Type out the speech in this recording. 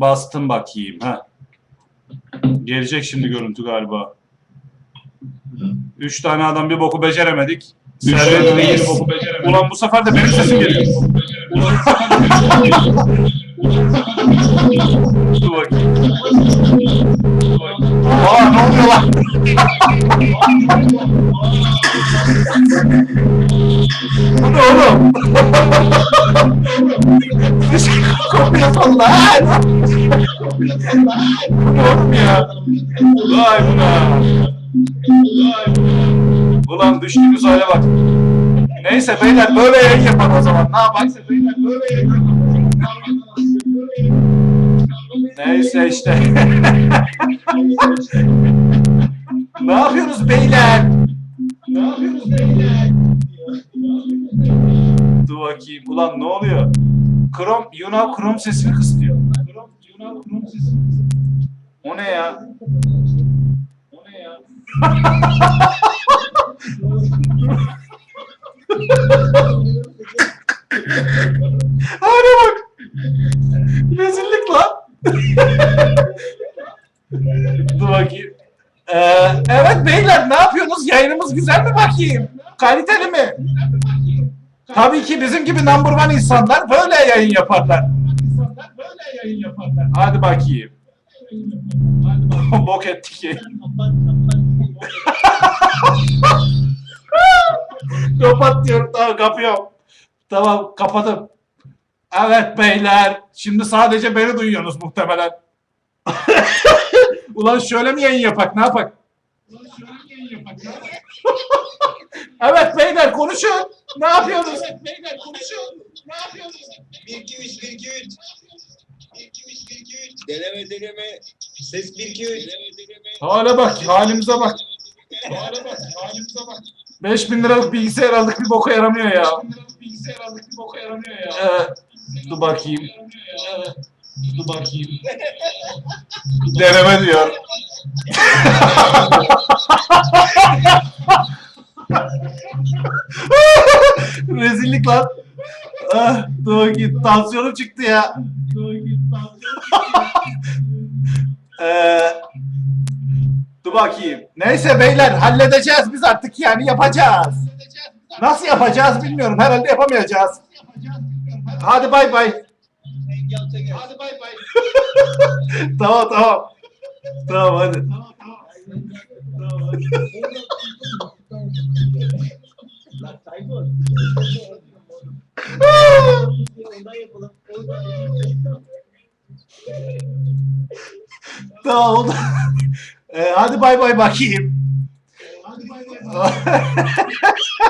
Bastım bakayım. ha. Gelecek şimdi görüntü galiba. Üç tane adam bir boku beceremedik. Servet de bir boku beceremedik. Ulan bu sefer de benim sesim geliyor. Ulan Dur bakayım. Bu ne oğlum? Kopya salla. Bu ne oğlum ya? Vay buna. Ulan düştüğümüz hale bak. Neyse beyler böyle yayın yapalım o zaman. Ne yapalım? Neyse beyler böyle yayın yapalım. Neyse işte. ne yapıyorsunuz beyler? Ne yapıyorsunuz beyler? Dur bakayım. Ulan ne oluyor? Krom, Yunav Krom sesini kısıtıyor. Krom, Yunav Krom sesini kısıtıyor. O ne ya? O ne ya? Hadi bak. Rezillik lan. Dur bakayım. Ee, evet beyler ne yapıyorsunuz? Yayınımız güzel mi bakayım? Kaliteli mi? Tabii ki bizim gibi number one insanlar böyle yayın yaparlar. Yayın. Hadi bakayım. Bok ettik ya. Kapat diyorum. Tamam kapıyorum. Tamam kapadım. Evet beyler. Şimdi sadece beni duyuyorsunuz muhtemelen. Ulan şöyle mi yayın yapak? Ne yapak? evet beyler konuşun. Ne yapıyorsunuz? Beyler konuşun. Ne yapıyorsunuz? 1 2 3 1 2 3 1 2 3 1 2 3 deneme deneme ses 1 2 3 deneme deneme Hale bak, halimize bak. Hale bak, halimize bak. 5000 liralık bilgisayar aldık bir boka yaramıyor ya. 5000 liralık bilgisayar aldık bir boka yaramıyor ya. Ee, dur bakayım. Ee, dur bakayım. Deneme diyor. Rezillik lan. Ah, dur bakayım. Tansiyonum çıktı ya. Dur bakayım. Ee, dur bakayım. Neyse beyler halledeceğiz biz artık yani yapacağız. Nasıl yapacağız bilmiyorum. Herhalde yapamayacağız. Hadi bay bay. hadi bay bay tamam tamam. Tamam hadi. lan Tamam oldu. Ee, hadi bay bay bakayım. Hadi bay bay.